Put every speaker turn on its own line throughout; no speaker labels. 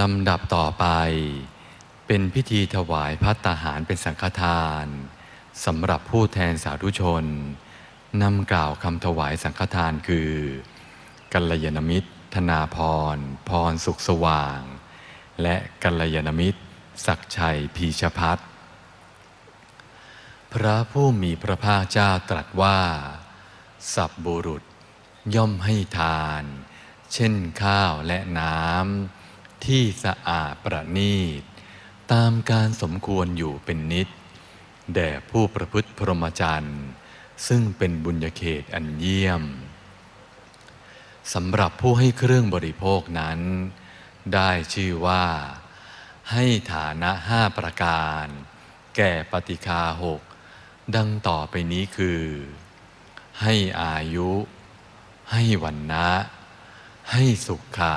ลำดับต่อไป เป็นพิธีถวายพัตตาหารเป็นสังฆทานสำหรับผู้แทนสาธุชนนำกล่าวคำถวายสังฆทานคือกัลยาณมิตร ธนาพร พรสุขสว่าง และกัลยาณมิตร ศักชัยพีชพัฒน์พระผู้มีพระภาคเจ้าตรัสว่า สับบุรุษย่อมให้ทาน เช่นข้าวและน้ำ ที่สะอาดประณีต ตามการสมควรอยู่เป็นนิด แด่ผู้ประพฤติพรหมจรรย์ ซึ่งเป็นบุญญเขตอันเยี่ยมสำหรับผู้ให้เครื่องบริโภคนั้น ได้ชื่อว่า ให้ฐานะห้าประการ แก่ปฏิคาหกดังต่อไปนี้คือ ให้อายุ ให้วันนะ ให้สุขะ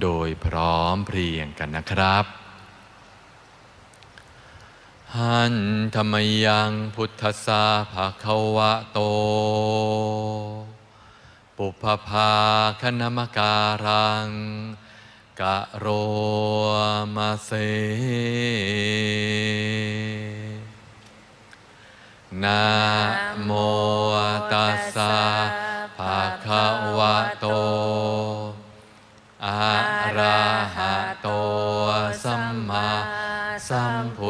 โดยพร้อมเพรียงกันนะครับหันธรรมยังพุทธสาภาคะวะโต ปุพพาคณมการัง กะโรมาเซนะโมตัสสะภะคะวะโต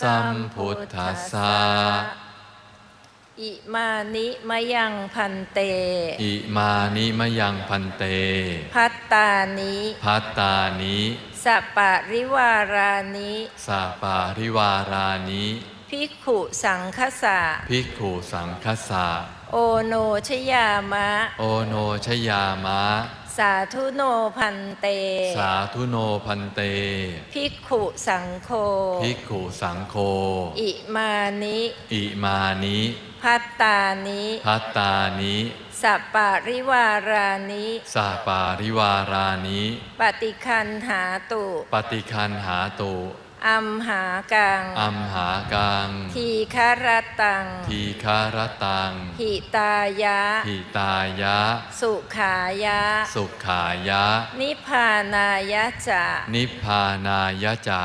สัมพุทธัสสะ
อิมานิมะยังพันเต
อิมานิมะยังพันเต
พัตตานิ
พัตตานิ
สปปะริวารานิ
สาปาริวารานิ
ภิกขุสังคสะ
ภิกขุสังคสะ
โอโนชยามะ
โอโนชยามะ
สาธุโนพันเต
สาธุโนพันเต
ภิกขุสังโฆ
ภิกขุสังโฆ
อิมานิ
อิมานิ
พัตตานิ
พัตตานิ
สปปะริวารานิ
สาปาริวารานิ
ปฏิคันหาตุ
ปฏิคันหาตุ
อัมหากัง
อัมหากัง
ทีคารตัง
ทีคารตัง
หิตายะ
หิตายะ
สุขายะ
สุขายะ
นิพพานายะจะ
นิพพานายะจา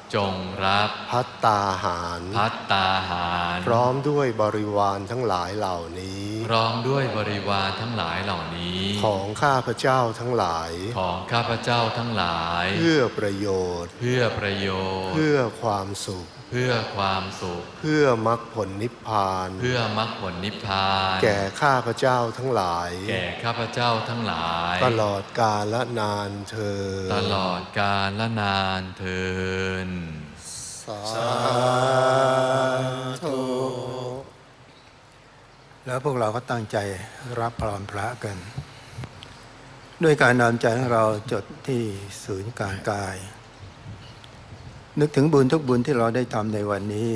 จงรับ
พัตตาหาร
พัตตาหาร
พร้อมด้วยบริวารทั้งหลายเหล่านี้
พร้อมด้วยบริวารทั้งหลายเหล่านี้
ของข้าพระเจ้าทั้งหลาย
ของข้าพเจ้าทั้งหลาย
เพื่อประโยชน์
เพื่อประโยชน์
เพื่อความสุข
เพื่อความสุข
เพื่อมรรคผลนิพพาน
เพื่อมรรคผลนิพพาน
แก่ข้าพระเจ้าทั้งหลาย
แก่ข้าพเจ้าทั้งหลาย
ตลอดกาลและนานเธอญ
ตลอดกาลและนานเทิน
สาธุ
แล้วพวกเราก็ตั้งใจรับพรพระกัน ด้วยการนำใจของเราจดที่ศูนย์กลางกาย นึกถึงบุญทุกบุญที่เราได้ทำในวันนี้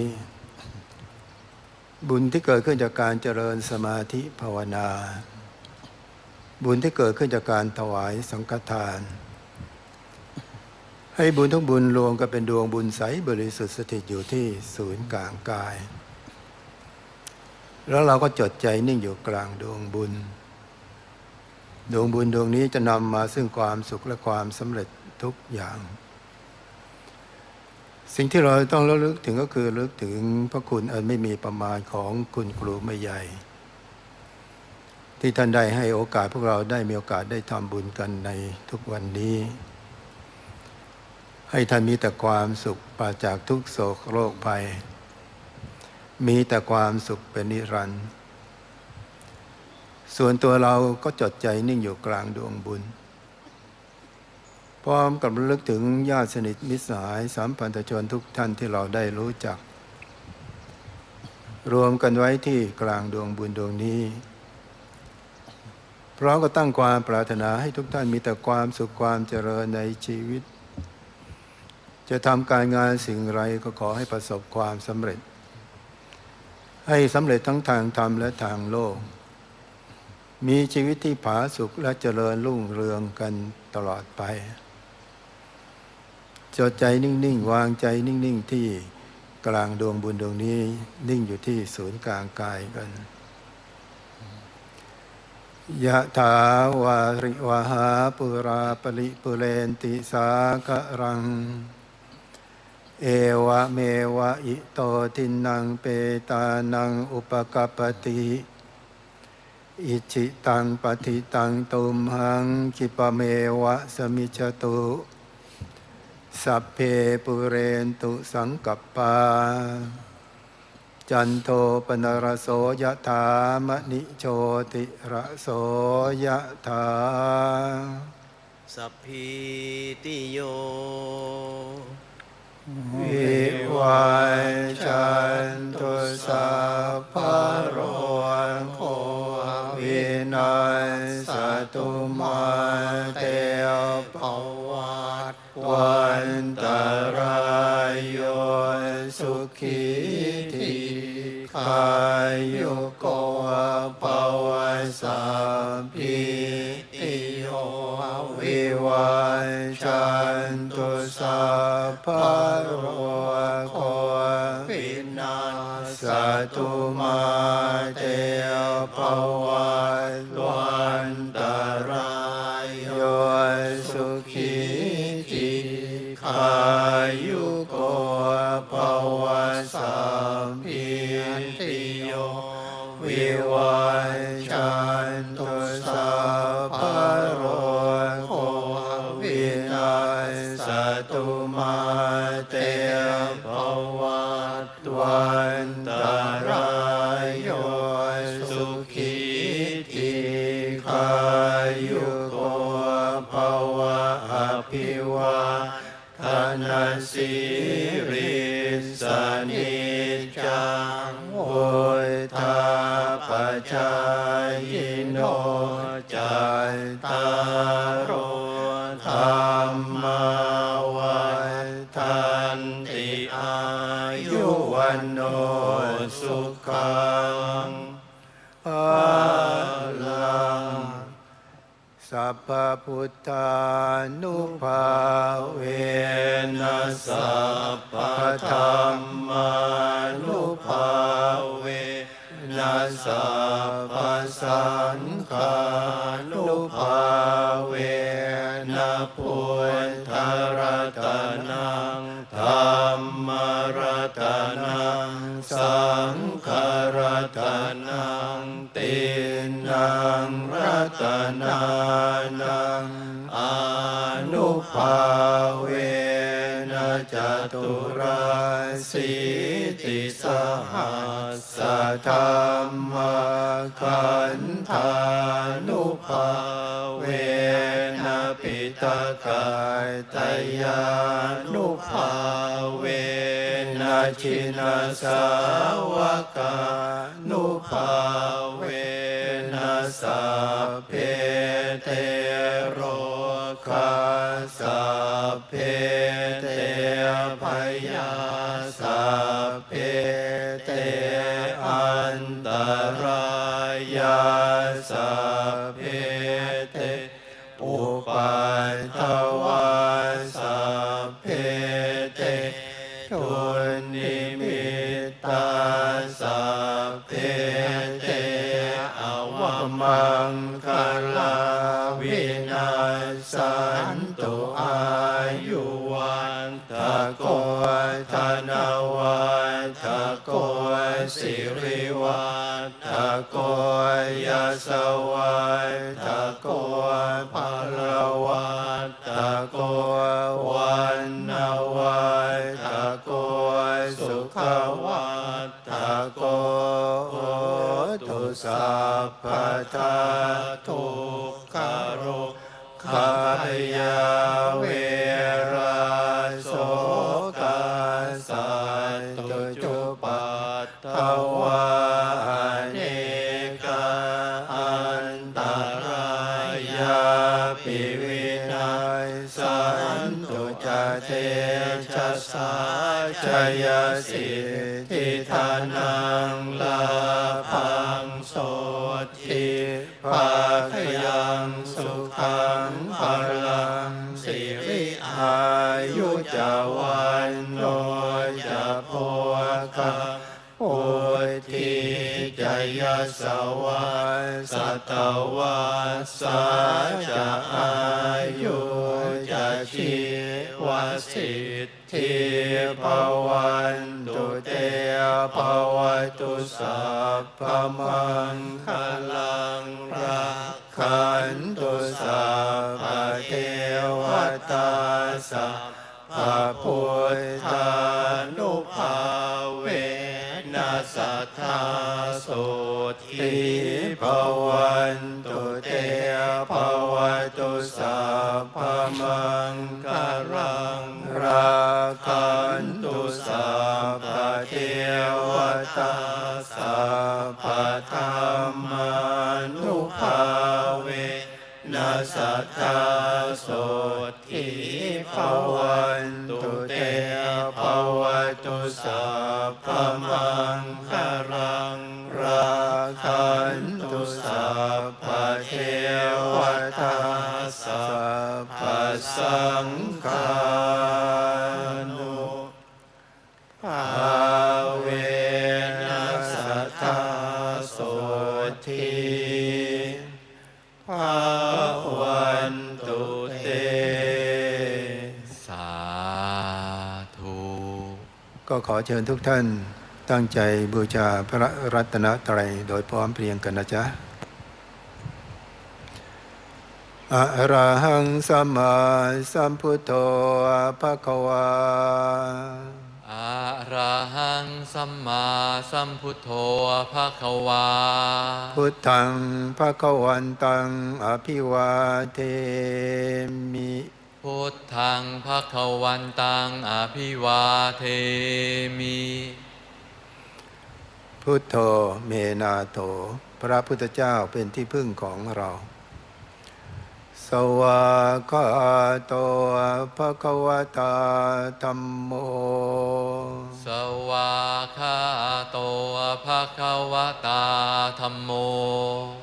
บุญที่เกิดขึ้นจากการเจริญสมาธิภาวนา บุญที่เกิดขึ้นจากการถวายสังฆทาน ให้บุญทุกบุญรวมกันเป็นดวงบุญใสบริสุทธิ์สถิตอยู่ที่ศูนย์กลางกาย แล้วเราก็จดใจนิ่งอยู่กลางดวงบุญ ดวงบุญดวงนี้จะนำมาซึ่งความสุขและความสำเร็จทุกอย่าง สิ่งที่เราต้องระลึกถึงก็คือระลึกถึงพระคุณอันไม่มีประมาณของคุณครูไม่ใหญ่ ที่ท่านได้ให้โอกาสพวกเราได้มีโอกาสได้ทำบุญกันในทุกวันนี้ ให้ท่านมีแต่ความสุขปราจากทุกโศกโรคภัย มีแต่ความสุขเป็นนิรันดร์ส่วนตัวเราก็จดใจนิ่งอยู่กลางดวงบุญ พร้อมกับระลึกถึงญาติสนิทมิตรสหายสามพันธชนทุกท่านที่เราได้รู้จัก รวมกันไว้ที่กลางดวงบุญดวงนี้ พร้อมก็ตั้งความปรารถนาให้ทุกท่านมีแต่ความสุขความเจริญในชีวิต จะทำการงานสิ่งไรก็ขอให้ประสบความสำเร็จ ให้สำเร็จทั้งทางธรรมและทางโลก มีชีวิตที่ผาสุกและเจริญรุ่งเรืองกันตลอดไป จดใจนิ่งๆ วางใจนิ่งๆ ที่กลางดวงบุญดวงนี้ นิ่งอยู่ที่ศูนย์กลางกายกันยะถาวาริวหาปุราปริปุเรนติสาคะรัง เอวะเมวะอิโตทินังเปตานังอุปกปปติอิจิตังปฏิตังตุมหังคิปะเมวะสมิจจตุ สัพเพปุเรนตุสังกัปปา จันโทปนรโสยถามณิโชติระโสยถา
สัพพิติโย
วิวัยจันตุสัพพะโรโควินัยสตุมาเต ขีทีขายุโกปวสัพพิอิโยวิวัยจันตุสัพพะโรโควินาสตุ พุทธานุภาเวนัสสัพะธรรมานุภาเวนัสสัพะสังฆานุภาเวนะพุท สีติสหัสสธรรมขันธานุภาเวนะปิตกายตยานุภาเวนะชินาสาวกานุภาเวนะสัพเพเทโรคาสัพเพเทพยา อุปัฏฐวาสัพเพเททุนิมิตาสัพเพมังคลาวินาสันตุอายุวันทะโกธนวันทะโกสิริวันทะโกยสวันทะโก ภาลวันทะโกวันนาวันทะโกสุขวันทะโกตุสัพพทาทุ ปิวินัยสันตุจเตชะสาชยสิทิธานังลา วัสสาจะอายุจะชีวสิทธิภวันตุเตภวตุสัพพมังคลังรักขันตุสัพพเทวตาสัพพ ภวตุสัพพมังคลังราคันตุสัพพเทวตาสัพพธรรมานุภาเวนัสสัทธาโสทิภวันตุเตภวตุสัพพมัง สังฆานุภาเวนัสสัทธาโสทิภาวันตุเต
สาธุ
ก็ขอเชิญทุกท่านตั้งใจบูชาพระรัตนตรัยโดยพร้อมเพรียงกันนะจ๊ะ อะระหังสัมมาสัมพุทโธภะคะวา
อะระหังสัมมาสัมพุทโธภะคะวา
พุทธังภะคะวันตังอภิวาเทมิ
พุทธังภะคะวันตังอภิวาเทมิ
พุทโธเมนาโถ พระพุทธเจ้าเป็นที่พึ่งของเรา สวากขาโตภะคะวตาธัมโม
สวาคาโตภะคะวะตาธัมโม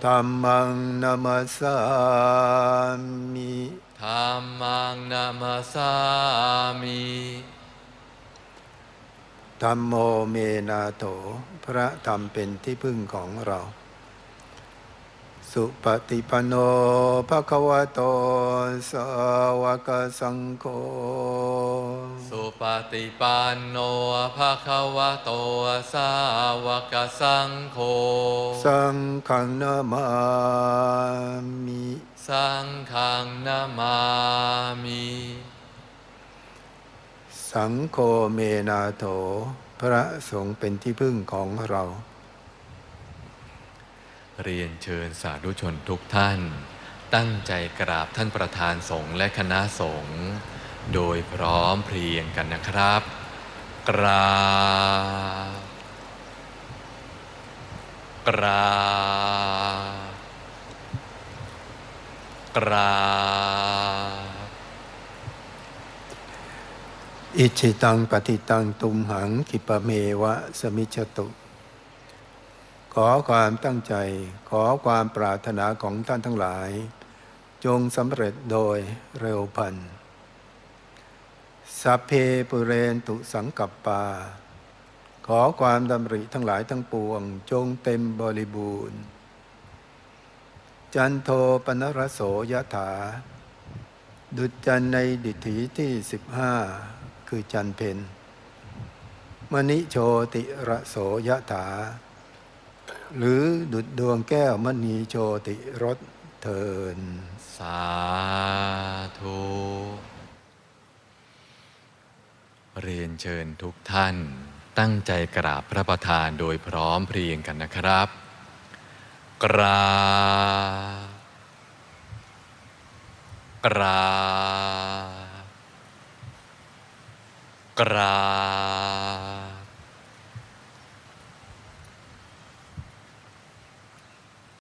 ธัมมังนามัสสามิ
ธัมมังนามาสามิ
ธัมโมเมนาโถพระธรรมเป็นที่พึ่งของเรา สุปฏิปันโนภะคะวะโตสาวกสังโฆ
สุปฏิปันโนภะคะวะโตสาวกสังโฆ
สังฆังนามามิ
สังฆังนามามิ
สังโฆเมนาโถ พระสงฆ์เป็นที่พึ่งของเรา
เรียนเชิญสาธุชนทุกท่าน ตั้งใจกราบท่านประธานสงฆ์และคณะสงฆ์โดยพร้อมเพรียงกันนะครับ กราบกราบกราบ
อิชิตังปฏิตังตุมหังคิปะเมวะสมิจฉตุ ขอความตั้งใจ ขอความปรารถนาของท่านทั้งหลาย จงสำเร็จโดยเร็วพันสัพเพปุเรนตุสังกัปปา ขอความดำริทั้งหลายทั้งปวง จงเต็มบริบูรณ์ จันโทปนรโสยถา ดุจจันในดิถีที่สิบห้าคือจันเพนมณิโชติระโสยถา หรือดุจดวงแก้วมณีโชติรสเทิน
สาธุเรียนเชิญทุกท่านตั้งใจกราบพระประธานโดยพร้อมเพรียงกันนะครับ กราบกราบกราบ